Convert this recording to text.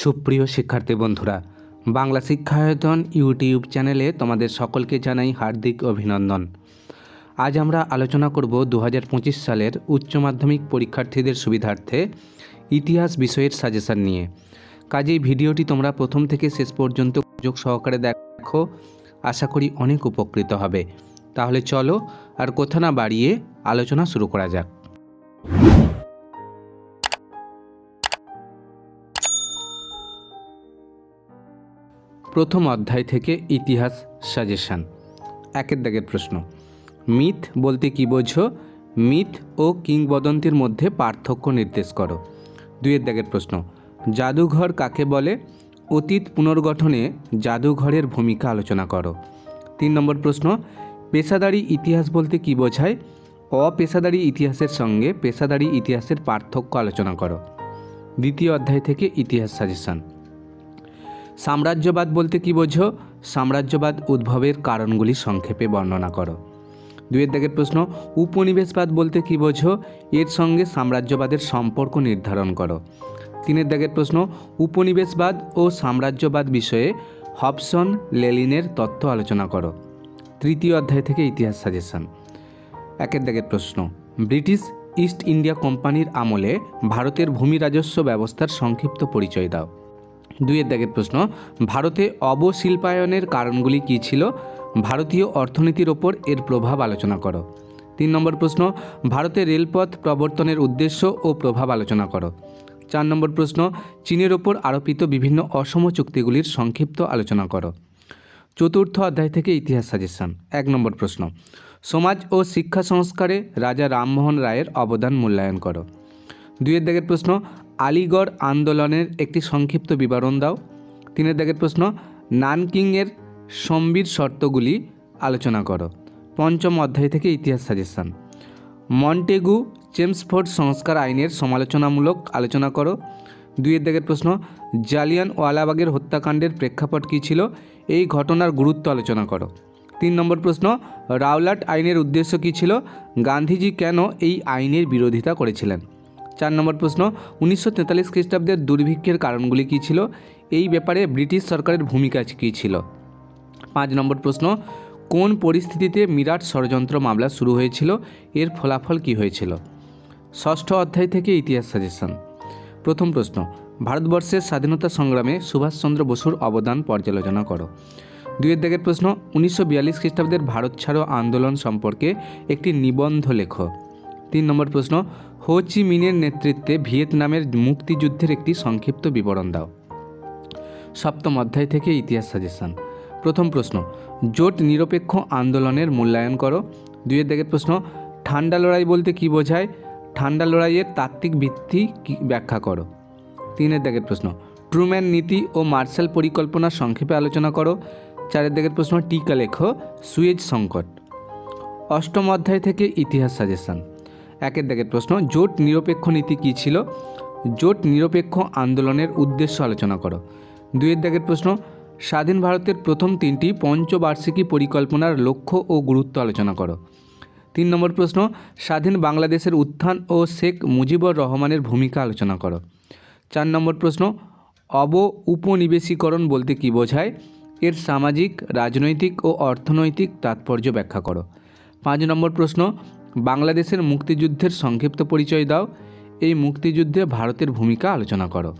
সুপ্রিয় শিক্ষার্থী বন্ধুরা, বাংলা শিক্ষায়তন ইউটিউব চ্যানেলে তোমাদের সকলকে জানাই হার্দিক অভিনন্দন। আজ আমরা আলোচনা করব দু হাজার পঁচিশ সালের উচ্চ মাধ্যমিক পরীক্ষার্থীদের সুবিধার্থে ইতিহাস বিষয়ের সাজেশন নিয়ে। কাজেই ভিডিওটি তোমরা প্রথম থেকে শেষ পর্যন্ত যোগ সহকারে দেখো, আশা করি অনেক উপকৃত হবে। তাহলে চলো আর কথা না বাড়িয়ে আলোচনা শুরু করা যাক। প্রথম অধ্যায় থেকে ইতিহাস সাজেশান। একের দাগের প্রশ্ন, মিথ বলতে কি বোঝো? মিথ ও কিংবদন্তির মধ্যে পার্থক্য নির্দেশ করো। দুইয়ের দাগের প্রশ্ন, জাদুঘর কাকে বলে? অতীত পুনর্গঠনে জাদুঘরের ভূমিকা আলোচনা করো। তিন নম্বর প্রশ্ন, পেশাদারি ইতিহাস বলতে কি বোঝায়? অপেশাদারি ইতিহাসের সঙ্গে পেশাদারি ইতিহাসের পার্থক্য আলোচনা করো। দ্বিতীয় অধ্যায় থেকে ইতিহাস সাজেশন সাম্রাজ্যবাদ বলতে কি বোঝো? সাম্রাজ্যবাদ উদ্ভবের কারণগুলি সংক্ষেপে বর্ণনা করো। দুয়ের দাগের প্রশ্ন, উপনিবেশবাদ বলতে কি বোঝো? এর সঙ্গে সাম্রাজ্যবাদের সম্পর্ক নির্ধারণ করো। তিনের দাগের প্রশ্ন, উপনিবেশবাদ ও সাম্রাজ্যবাদ বিষয়ে হবসন লেলিনের তত্ত্ব আলোচনা করো। তৃতীয় অধ্যায় থেকে ইতিহাস সাজেশন। একের দাগের প্রশ্ন, ব্রিটিশ ইস্ট ইন্ডিয়া কোম্পানির আমলে ভারতের ভূমি রাজস্ব ব্যবস্থার সংক্ষিপ্ত পরিচয় দাও। দুইয়ের দাগের প্রশ্ন, ভারতে অবশিল্পায়নের কারণগুলি কী ছিল? ভারতীয় অর্থনীতির ওপর এর প্রভাব আলোচনা করো। তিন নম্বর প্রশ্ন, ভারতে রেলপথ প্রবর্তনের উদ্দেশ্য ও প্রভাব আলোচনা করো। চার নম্বর প্রশ্ন, চীনের ওপর আরোপিত বিভিন্ন অসম চুক্তিগুলির সংক্ষিপ্ত আলোচনা করো। চতুর্থ অধ্যায় থেকে ইতিহাস সাজেশন। এক নম্বর প্রশ্ন, সমাজ ও শিক্ষা সংস্কারে রাজা রামমোহন রায়ের অবদান মূল্যায়ন করো। দুইয়ের দাগের প্রশ্ন আলিগড় আন্দোলনের একটি সংক্ষিপ্ত বিবরণ দাও। তিনের দাগের প্রশ্ন, নানকিংয়ের সম্বির শর্তগুলি আলোচনা করো। পঞ্চম অধ্যায় থেকে ইতিহাস সাজেশন মন্টেগু চেমসফোর্ড সংস্কার আইনের সমালোচনামূলক আলোচনা করো। দুইয়ের দাগের প্রশ্ন, জালিয়ান ওয়ালাবাগের হত্যাকাণ্ডের প্রেক্ষাপট কী ছিল? এই ঘটনার গুরুত্ব আলোচনা করো। তিন নম্বর প্রশ্ন, রাওলাট আইনের উদ্দেশ্য কী ছিল? গান্ধীজি কেন এই আইনের বিরোধিতা করেছিলেন? চার নম্বর প্রশ্ন, উনিশশো তেতাল্লিশ খ্রিস্টাব্দের দুর্ভিক্ষের কারণগুলি কী ছিল? এই ব্যাপারে ব্রিটিশ সরকারের ভূমিকা কী ছিল? পাঁচ নম্বর প্রশ্ন, কোন পরিস্থিতিতে মিরাট ষড়যন্ত্র মামলা শুরু হয়েছিল? এর ফলাফল কী হয়েছিল? ষষ্ঠ অধ্যায় থেকে ইতিহাস সাজেশন। প্রথম প্রশ্ন, ভারতবর্ষের স্বাধীনতা সংগ্রামে সুভাষচন্দ্র বসুর অবদান পর্যালোচনা করো। দুয়ের দাগের প্রশ্ন, উনিশশো বিয়াল্লিশ খ্রিস্টাব্দের ভারত ছাড়ো আন্দোলন সম্পর্কে একটি নিবন্ধ লেখো। তিন নম্বর প্রশ্ন হো চি মিনের নেতৃত্বে ভিয়েতনামের মুক্তিযুদ্ধের একটি সংক্ষিপ্ত বিবরণ দাও। সপ্তম অধ্যায় থেকে ইতিহাস সাজেশন। প্রথম প্রশ্ন, জোট নিরপেক্ষ আন্দোলনের মূল্যায়ন করো। দুইয়ের দাগের প্রশ্ন, ঠান্ডা লড়াই বলতে কি বোঝায়? ঠান্ডা লড়াইয়ের তাত্ত্বিক ভিত্তি কি ব্যাখ্যা করো? তিনের দাগের প্রশ্ন, ট্রুম্যান নীতি ও মার্শাল পরিকল্পনা সংক্ষেপে আলোচনা করো। চারের দাগের প্রশ্ন, টিকা লেখো, সুয়েজ সংকট। অষ্টম অধ্যায় থেকে ইতিহাস সাজেশন। একের দাগের প্রশ্ন, জোট নিরপেক্ষ নীতি কী ছিল? জোট নিরপেক্ষ আন্দোলনের উদ্দেশ্য আলোচনা করো। দুইয়ের দাগের প্রশ্ন, স্বাধীন ভারতের প্রথম তিনটি পঞ্চবার্ষিকী পরিকল্পনার লক্ষ্য ও গুরুত্ব আলোচনা করো। তিন নম্বর প্রশ্ন, স্বাধীন বাংলাদেশের উত্থান ও শেখ মুজিবুর রহমানের ভূমিকা আলোচনা করো। চার নম্বর প্রশ্ন, অব উপনিবেশীকরণ বলতে কী বোঝায়? এর সামাজিক, রাজনৈতিক ও অর্থনৈতিক তাৎপর্য ব্যাখ্যা করো। পাঁচ নম্বর প্রশ্ন বাংলাদেশের মুক্তিযুদ্ধের সংক্ষিপ্ত পরিচয় দাও। এই মুক্তিযুদ্ধে ভারতের ভূমিকা আলোচনা করো।